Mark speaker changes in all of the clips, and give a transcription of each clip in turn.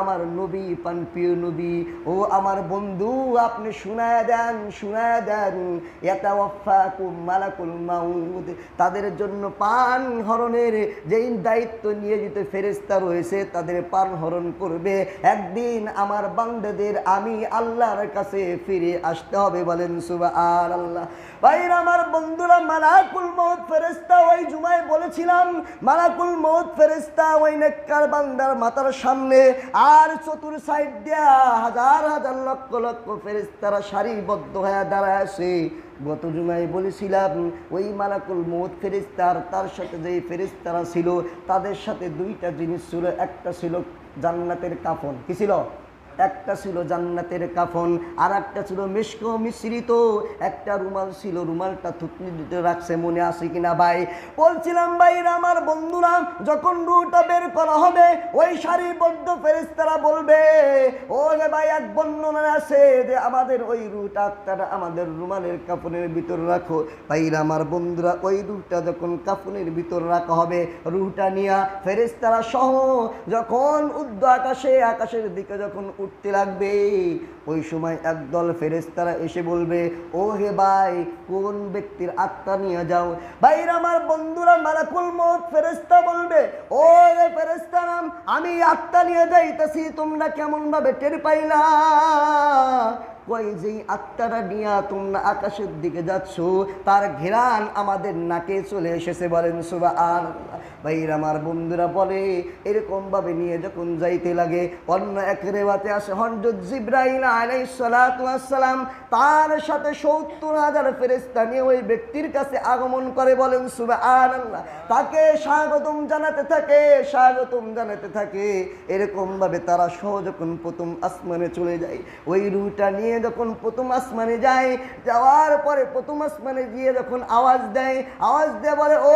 Speaker 1: আমার নবী পান প্রিয় নবী, ও আমার বন্ধু, আপনি শুনায় দেন শুনায় দেন। ইয়াতাওয়াফাকুম মালাকুল মাউদ তাদের জন্য পান হরণের যেই দায়িত্ব নিয়োজিত ফেরেস্তা রয়েছে, তাদের পান হরণ করবে। একদিন আমার বান্দাদের আমি আল্লাহর কাছে ফিরে আসতে হবে বলেন সুবা আর আল্লাহ ভাইর আমার বন্ধুরা, মালাকুল মৌত ফেরেস্তা ওই জুমায় বলেছিলাম, মালাকুল মৌত ফেরেস্তা ওই নেককার বান্দার মাথার সামনে আর চতুর সাইড দিয়া হাজার হাজার লক্ষ লক্ষ ফেরেস্তারা সারিবদ্ধ হয়ে দাঁড়ায় আছে। গত জুমায় বলেছিলাম, ওই মালাকুল মৌত ফেরিস্তার তার সাথে যেই ফেরিস্তারা ছিল, তাদের সাথে দুইটা জিনিস ছিল, একটা ছিল জান্নাতের কাফন। কি ছিল? একটা ছিল জান্নাতের কাফন আর একটা ছিল মিষ্ক মিশ্রিত। একটা রুমাল ছিল, রুমালটা থুতনি দিতে রাখছে, মনে আছে কিনা ভাই? বলছিলাম, ভাইরা, আমার বন্ধুরা, যখন রুটা বের করা হবে, ওই সারিবদ্ধ ফেরেস্তারা বলবে ও রে ভাই, এক বর্ণনা আছে যে আমাদের ওই রুটা, আত্মাটা আমাদের রুমালের কাফনের ভিতর রাখো। ভাইরা, আমার বন্ধুরা, ওই রুটা যখন কাফনের ভিতর রাখা হবে, রুটা নিয়া ফেরেস্তারা সহ যখন উদ্দ আকাশে, আকাশের দিকে যখন উঠতে লাগবে। ওই সময় একদল ফেরেস্তারা এসে বলবে ও হে ভাই, কোন ব্যক্তির আত্মা নিয়ে যাও? ভাইরা আমার বন্ধুরা মালাকুল মত ফেরেস্তা বলবে ও রে ফেরেস্তা আমি আত্মা নিয়ে যাইতেছি, তোমরা কেমন ভাবে টের পাইলা? কই যেই আত্মাটা নিয়ে তোমরা আকাশের দিকে যাচ্ছ, তার ঘেরান আমাদের নাকে চলে এসেছে বলেন সুবা আর ভাইর আমার বন্ধুরা বলে এরকম ভাবে নিয়ে যখন যাইতে লাগে, অন্য এক রেওয়াতে আসে হন্ডুদ জিব্রাহিম আলাইসালাম তার সাথে সত্তর হাজার ফেরেস্তা নিয়ে ওই ব্যক্তির কাছে আগমন করে বলেন সুবা আর তাকে স্বাগতম জানাতে থাকে, স্বাগতম জানাতে থাকে। এরকম ভাবে তারা সহ যখন প্রথম আসমানে চলে যায়, ওই রুটা নিয়ে যখন প্রথম আসমানে যায়, যাওয়ার পরে প্রথম আসমানে গিয়ে যখন আওয়াজ দেয় আওয়াজ দেয় বলে, ও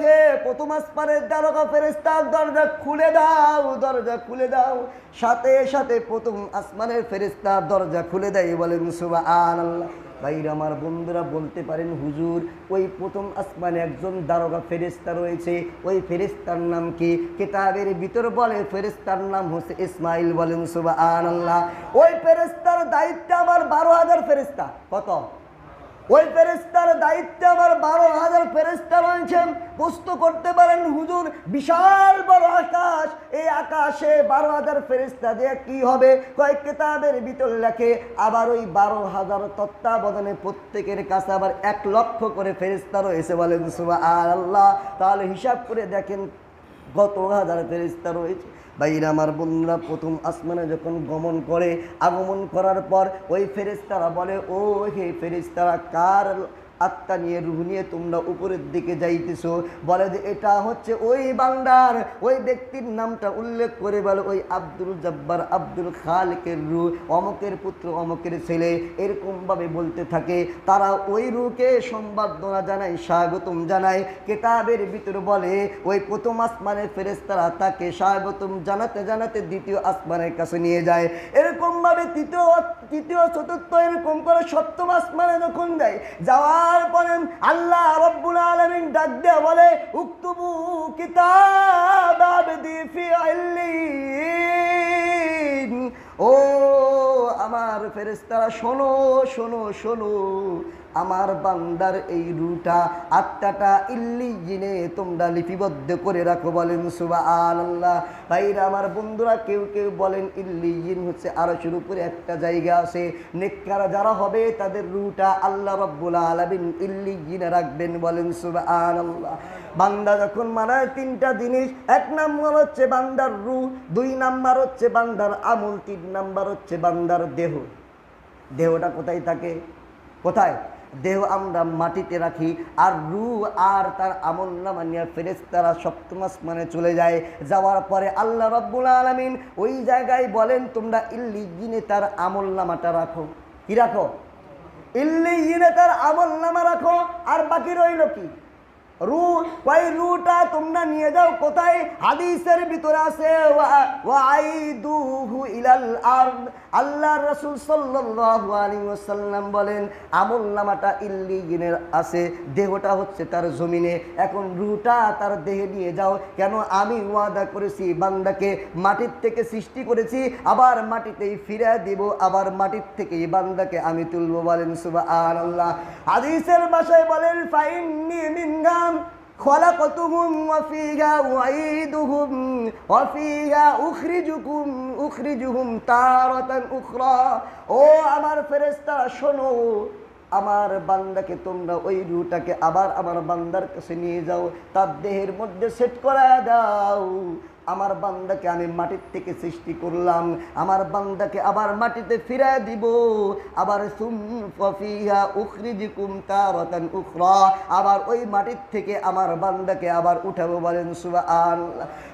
Speaker 1: হে প্রথম আসমানের দ্বারকা ফেরেস্তার দরজা খুলে দাও, দরজা খুলে দাও। সাথে সাথে প্রথম আসমানের ফেরেস্তার দরজা খুলে দেয় বলে মুসলমা আল্লাহ ভাইরা আমার বন্ধুরা বলতে পারেন, হুজুর, ওই প্রথম আসমানে একজন দারোগা ফেরেস্তা রয়েছে। ওই ফেরিস্তার নাম কি? কেতাবের ভিতর বলে ফেরেস্তার নাম হচ্ছে ইসমাইল বলেন সুবাহ আল্লাহ ওই ফেরেস্তার দায়িত্ব আমার বারো হাজার ফেরেস্তা কত? ওই ফেরেস্তার দায়িত্বে আমার বারো হাজার ফেরেস্তা রয়েছেন। প্রশ্ন করতে পারেন, হুজুর, বিশাল বড় আকাশ, এই আকাশে বারো হাজার ফেরেস্তা দিয়ে কি হবে? কয়েক কেতাবের ভিতর লেখে, আবার ওই বারো হাজার তত্ত্বাবধানে প্রত্যেকের কাছে আবার এক লক্ষ করে ফেরেস্তা রয়েছে। বলেন সুবা আল্লাহ তাহলে হিসাব করে দেখেন কত হাজার ফেরিস্তা রয়েছে। বাইরে আমার বন্ধুরা, প্রথম আসমানে যখন গমন করে আগমন করার পর ওই ফেরিস্তারা বলে ও হে ফেরিস্তারা কার আত্মা নিয়ে, রুহ নিয়ে তোমরা উপরের দিকে যাইতেছো। বলে যে, এটা হচ্ছে ওই বান্দার। ওই ব্যক্তির নামটা উল্লেখ করে বলে, ওই আব্দুল জব্বার আব্দুল খালকের রু অমকের পুত্র, অমকের ছেলে, এরকমভাবে বলতে থাকে। তারা ওই রুকে সম্বর্ধনা জানায়, স্বাগতম জানায়। কেতাবের ভিতর বলে, ওই প্রথম আসমানের ফেরেস্তারা তাকে স্বাগতম জানাতে জানাতে দ্বিতীয় আসমানের কাছে নিয়ে যায়। এরকমভাবে তৃতীয় তৃতীয়, চতুর্থ, এরকম করে সপ্তম আসমানে যখন যায়, যাওয়ার পরে আল্লাহ রব্বুল আলমিন ডাক দেয়া বলে উক্তবু কিতাব ও আমার ফেরেস্তারা শোনো শোনো শোনো। আমার বান্দার এই রুটা আত্মাটা ইল্লি জিনে তোমরা লিপিবদ্ধ করে রাখো বলেন সুবা আল্লাহ ভাইরা, আমার বন্ধুরা, কেউ কেউ বলেন ইল্লি জিন হচ্ছে শুরু করে একটা জায়গা আছে। নেককারা যারা হবে, তাদের রুটা আল্লাহ রব্বুল আলমিন ইল্লি জিনে রাখবেন বলেন সুবা আল্লাহ বান্দা যখন মারায় তিনটা জিনিস, এক নাম্বার হচ্ছে বান্দার রু দুই নাম্বার হচ্ছে বান্দার আমল, তিন নাম্বার হচ্ছে বান্দার দেহ। দেহটা কোথায় থাকে? কোথায়? দেহ আমরা মাটিতে রাখি আর রু আর তার আমল নামা নিয়ে ফেরেস্তারা সপ্তম আসমানে চলে যায়। যাওয়ার পরে আল্লাহ রব্বুল আলমিন ওই জায়গায় বলেন, তোমরা ইল্লি জিনে তার আমল নামাটা রাখো। কি রাখো? ইল্লি জিনে তার আমল নামা রাখো। আর বাকি রইল কি? রু, ওই রুটা তোমরা নিয়ে যাও, কোথায়? হাদিসের ভিতরে আছে ইলাল আরদ। আল্লাহ রাসূল সাল্লাল্লাহু আলাইহি ওয়াসাল্লাম বলেন, আমল নামাটা ইল্লিগিনের আছে, দেহটা হচ্ছে তার জমিনে। এখন রুটা তার দেহে নিয়ে যাও, কেন আমি ওয়াদা করেছি, বান্দাকে মাটির থেকে সৃষ্টি করেছি, আবার মাটিতেই ফিরে দিব, আবার মাটির থেকে এই বান্দাকে আমি তুলবো বলেন সুবহানাল্লাহ। হাদিসের ভাষায় বলেন ফাইন ফাইন্নি মিনগাম خلقتهم وفيها أعيدهم وفيها أخرجكم أخرجهم تارة أخرى ও আমার ফেরেস্তা শোনো আমার বান্দাকে তোমরা ওই রুটাকে আবার আমার বান্দার কাছে নিয়ে যাও তার দেহের মধ্যে সেট করা দাও আমার বান্দাকে আমি মাটির থেকে সৃষ্টি করলাম, আমার বান্দাকে আবার মাটিতে ফিরায় দিব। আবার আবার ওই মাটির থেকে আমার বান্দাকে আবার উঠাবো বলেন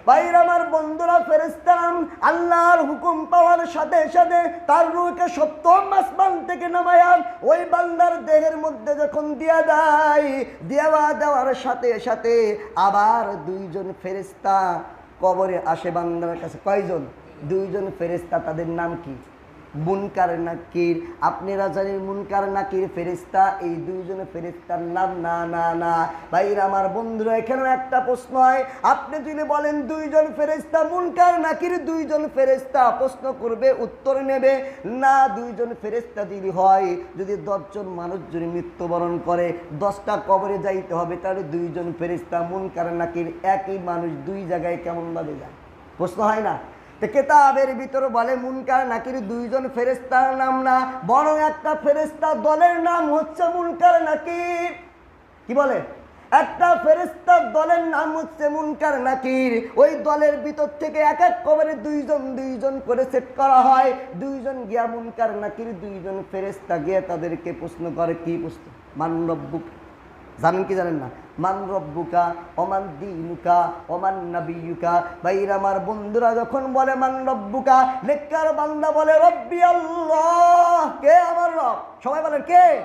Speaker 1: ভাইরা আমার বন্ধুরা ফেরেস্তাম আল্লাহর হুকুম পাওয়ার সাথে সাথে তার রুহকে সপ্তম আসমান থেকে নামায়াম ওই বান্দার দেহের মধ্যে যখন দিয়া দেয়, দেওয়া দেওয়ার সাথে সাথে আবার দুইজন ফেরেস্তা কবরে আসে বান্দার কাছে। কয়জন? দুইজন ফেরেস্তা তাদের নাম কি? মুনকার নাকির। আপনারা জানেন মুনকার নাকির ফেরেস্তা এই দুইজন ফেরেস্তার নাম না না না। ভাইরা আমার বন্ধুরা, এখানেও একটা প্রশ্ন হয়। আপনি যদি বলেন দুইজন ফেরেস্তা মুনকার নাকির, দুইজন ফেরেস্তা প্রশ্ন করবে, উত্তর নেবে। না, দুইজন ফেরেস্তা যদি হয়, যদি দশজন মানুষ যদি মৃত্যুবরণ করে, দশটা কবরে যাইতে হবে, তাহলে দুইজন ফেরেস্তা মুনকার নাকির, একই মানুষ দুই জায়গায় কেমনভাবে যায়? প্রশ্ন হয় না? তো কেতাবের ভিতরে বলে মুনকার নাকির দুইজন ফেরেস্তার নাম না, বরং একটা ফেরেস্তা দলের নাম হচ্ছে মুনকার নাকির। কি বলে? একটা ফেরেস্তার দলের নাম হচ্ছে মুনকার নাকির। ওই দলের ভিতর থেকে এক এক কবরে দুইজন দুইজন করে সেট করা হয়। দুইজন গিয়া মুনকার নাকির, দুইজন ফেরেস্তা গিয়ে তাদেরকে প্রশ্ন করে, কি প্রশ্ন? মানরব্বুক জানেন কি জানেন না? মান রব্বুকা অমান দিনুকা অমান নাবিয়ুকা। বাইর আমার বন্ধুরা যখন বলে মান রব্বুকা, নেককার বান্দা বলে রব্বি আল্লাহ। কে আমার রব? সবাই বলেন কে?